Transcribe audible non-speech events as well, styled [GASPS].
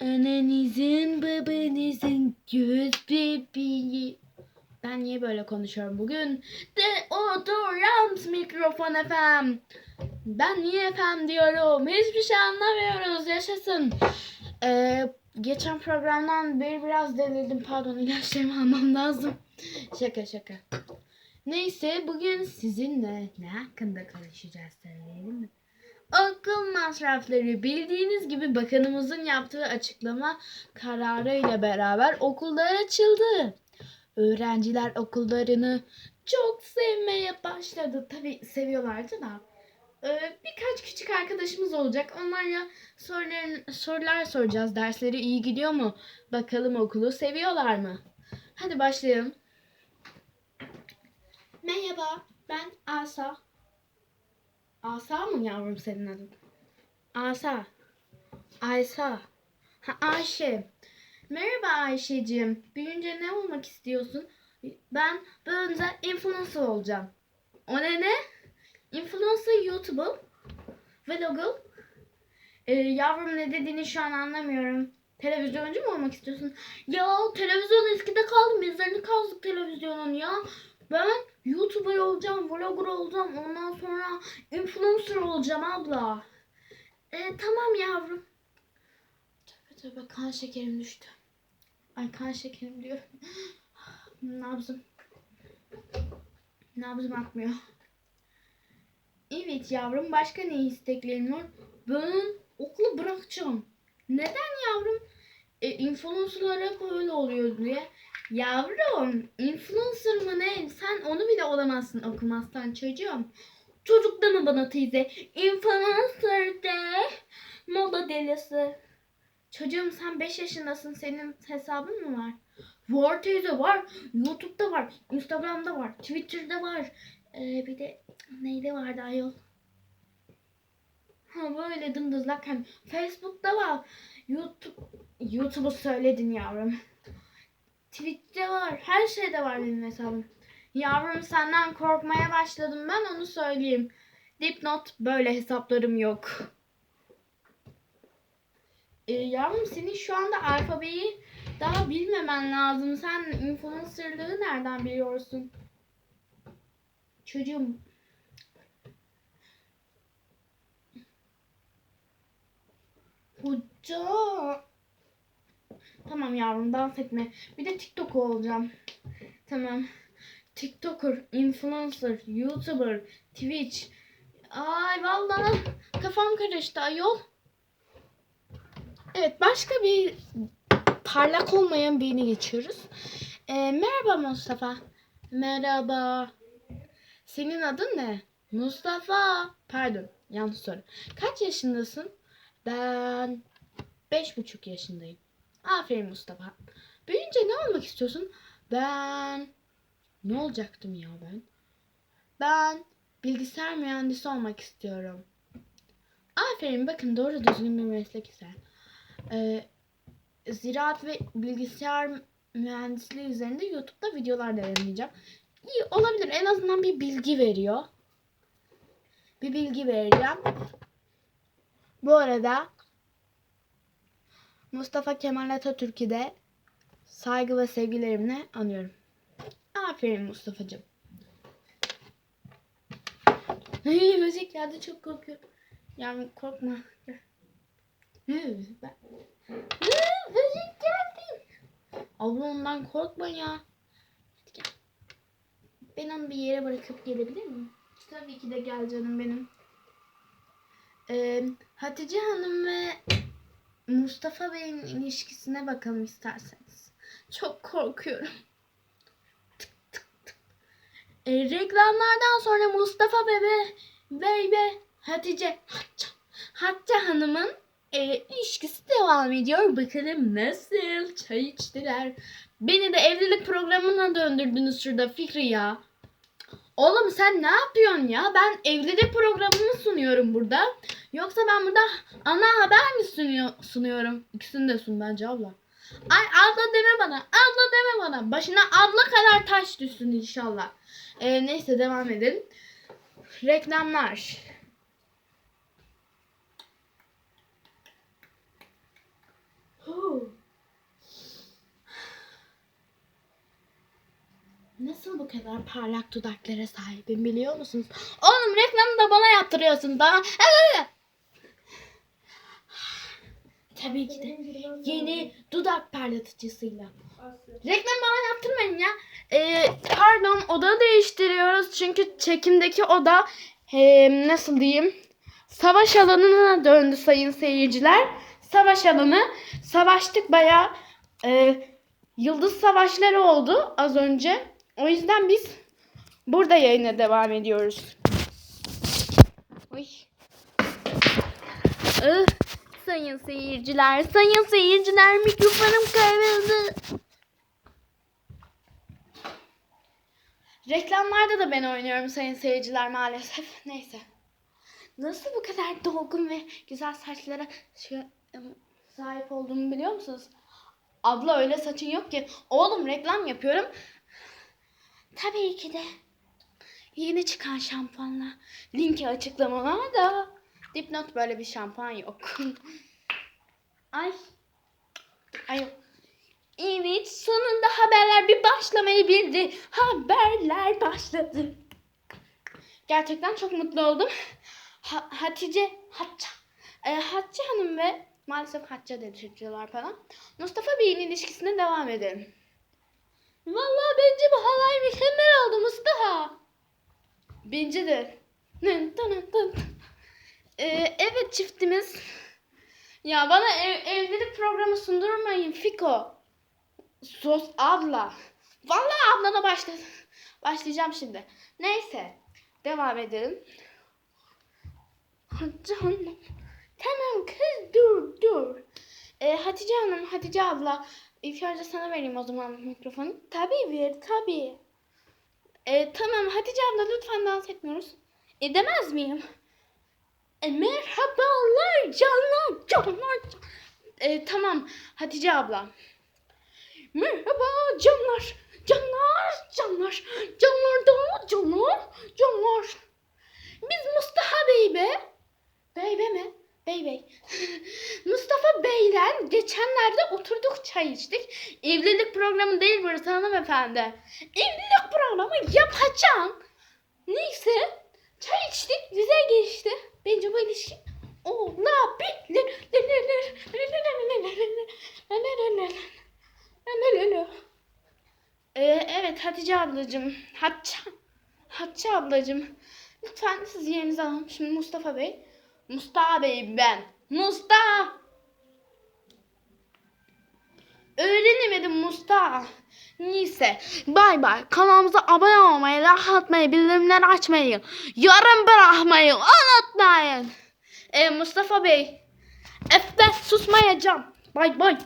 Ananızın babanızın göz bebeği. Ben niye böyle konuşuyorum bugün? Deodorant mikrofon efem. Ben niye efem diyorum? Hiçbir şey anlamıyoruz. Yaşasın. Ee, geçen programdan beri biraz delirdim. Pardon ilaçlarımı almam lazım. Şaka şaka. Neyse bugün sizinle ne hakkında konuşacağız söyleyelim mi? Okul masrafları bildiğiniz gibi bakanımızın yaptığı açıklama kararıyla beraber okullar açıldı. Öğrenciler okullarını çok sevmeye başladı. Tabi seviyorlardı da. Ee, birkaç küçük arkadaşımız olacak. Onlarla sorular, sorular soracağız. Dersleri iyi gidiyor mu? Bakalım okulu seviyorlar mı? Hadi başlayalım. Merhaba, ben Asa. Asa mı yavrum senin adın? Asa. Aysa. Ha, Ayşe. Merhaba Ayşe'cim. Büyünce ne olmak istiyorsun? Ben büyünce influencer olacağım. O ne ne? Influencer YouTuber. Vlogger. Ee, yavrum ne dediğini şu an anlamıyorum. Televizyoncu mu olmak istiyorsun? Ya televizyon eskide kaldı. Mezarını kazdık televizyonun ya. Ben YouTuber olacağım, vlogger olacağım. Ondan sonra influencer olacağım abla. Ee, tamam yavrum. Tövbe tövbe kan şekerim düştü. Ay kan şekerim diyor. [GASPS] Nabzım. Nabzım atmıyor. Evet yavrum başka ne isteklerin var? Ben okulu bırakacağım. Neden yavrum? E, influencerlar hep öyle oluyor diye. Yavrum influencer mı ne? Sen onu bile olamazsın okumazsan çocuğum. Çocuk deme bana teyze. Influencer de. Moda delisi. Çocuğum sen 5 yaşındasın. Senin hesabın mı var? Var teyze var. Youtube'da var. Instagram'da var. Twitter'da var. Ee, bir de neydi vardı ayol? Ha böyle dımdızlak hani Facebook'ta var. YouTube YouTube'u söyledin yavrum. Twitch'te var. Her şeyde var benim hesabım. Yavrum senden korkmaya başladım ben onu söyleyeyim. Dipnot böyle hesaplarım yok. Ee, yavrum senin şu anda alfabeyi daha bilmemen lazım. Sen influencerlığı nereden biliyorsun? Çocuğum. Hoca. Tamam yavrum dans etme. Bir de TikTok olacağım. Tamam. TikToker, influencer, YouTuber, Twitch. Ay vallahi kafam karıştı ayol. Evet başka bir parlak olmayan birini geçiyoruz. Ee, merhaba Mustafa. Merhaba. Senin adın ne? Mustafa. Pardon yanlış soru. Kaç yaşındasın? Ben beş buçuk yaşındayım. Aferin Mustafa. Büyüyünce ne olmak istiyorsun? Ben ne olacaktım ya ben? Ben bilgisayar mühendisi olmak istiyorum. Aferin bakın doğru düzgün bir meslek güzel. Ee, ziraat ve bilgisayar mühendisliği üzerinde YouTube'da videolar da yayınlayacağım. İyi olabilir en azından bir bilgi veriyor. Bir bilgi vereceğim. Bu arada Mustafa Kemal Atatürk'ü de saygı ve sevgilerimle anıyorum. Aferin Mustafa'cığım. Hey, böcek geldi çok korkuyorum. Yani korkma. Böcek geldi. Abla ondan korkma ya. Hadi gel. Ben onu bir yere bırakıp gelebilir miyim? Tabii ki de gel canım benim. Ee, Hatice Hanım ve Mustafa Bey'in ilişkisine bakalım isterseniz. Çok korkuyorum. Tık tık tık. E, reklamlardan sonra Mustafa Bebe Bey ve Hatice Hatça, Hatça Hanım'ın e, ilişkisi devam ediyor. Bakalım nasıl çay içtiler. Beni de evlilik programına döndürdünüz şurada Fikri ya. Oğlum sen ne yapıyorsun ya? Ben evlilik programını sunuyorum burada. Yoksa ben burada ana haber mi sunuyor, sunuyorum? İkisini de sun bence abla. Ay abla deme bana. Abla deme bana. Başına abla kadar taş düşsün inşallah. Ee, neyse devam edelim. Reklamlar. Nasıl bu kadar parlak dudaklara sahibim biliyor musunuz? Oğlum reklamı da bana yaptırıyorsun daha. [LAUGHS] Tabii ki de yeni dudak parlatıcısıyla. Reklam bana yaptırmayın ya. Ee, pardon oda değiştiriyoruz çünkü çekimdeki oda ee, nasıl diyeyim savaş alanına döndü sayın seyirciler. Savaş alanı. Savaştık bayağı. ee, yıldız savaşları oldu az önce. O yüzden biz burada yayına devam ediyoruz. Oy. Ih, sayın seyirciler, sayın seyirciler mikrofonum kayboldu. Reklamlarda da ben oynuyorum sayın seyirciler maalesef. Neyse. Nasıl bu kadar dolgun ve güzel saçlara sahip olduğumu biliyor musunuz? Abla öyle saçın yok ki. Oğlum reklam yapıyorum. Tabii ki de. Yeni çıkan şampuanla. Linki açıklamalarda. Dipnot böyle bir şampuan yok. [LAUGHS] Ay. Ay. Evet sonunda haberler bir başlamayı bildi. Haberler başladı. Gerçekten çok mutlu oldum. Ha- Hatice, Hatça, e, Hatice Hanım ve maalesef Hatça dedirtiyorlar falan. Mustafa Bey'in ilişkisine devam edelim. Vallahi bence bu halay mükemmel oldu Mustafa. Bence de. Ee, evet çiftimiz. Ya bana ev, evlilik programı sundurmayın Fiko. Sos abla. Vallahi ablana başla başlayacağım şimdi. Neyse. Devam edelim. Hanım. Tamam kız dur dur. Ee, Hatice Hanım, Hatice abla. İlk önce sana vereyim o zaman mikrofonu. Tabii ver, tabii. Ee, tamam Hatice abla lütfen dans etmiyoruz. Edemez miyim? E, merhabalar canlar, canlar. Ee, tamam Hatice abla. Merhaba canlar, canlar, canlar, canlar da canlar, canlar. Biz Mustafa Bey be. Bey be mi? Bey bey. [LAUGHS] Mustafa Bey'le geçenlerde oturduk çay içtik. Evlilik programı değil burası hanımefendi. Evlilik programı yapacağım. Neyse çay içtik güzel geçti. Bence bu ilişki olabilir. Ee, evet Hatice ablacığım. Hatice, Hatice ablacığım. Lütfen siz yerinizi alın. Şimdi Mustafa Bey. Mustafa Bey ben. Mustafa. Öğrenemedim Mustafa. Neyse. Bay bay. Kanalımıza abone olmayı, like atmayı, bildirimleri açmayı, yorum bırakmayı unutmayın. Ee, Mustafa Bey. Efte susmayacağım. Bay bay.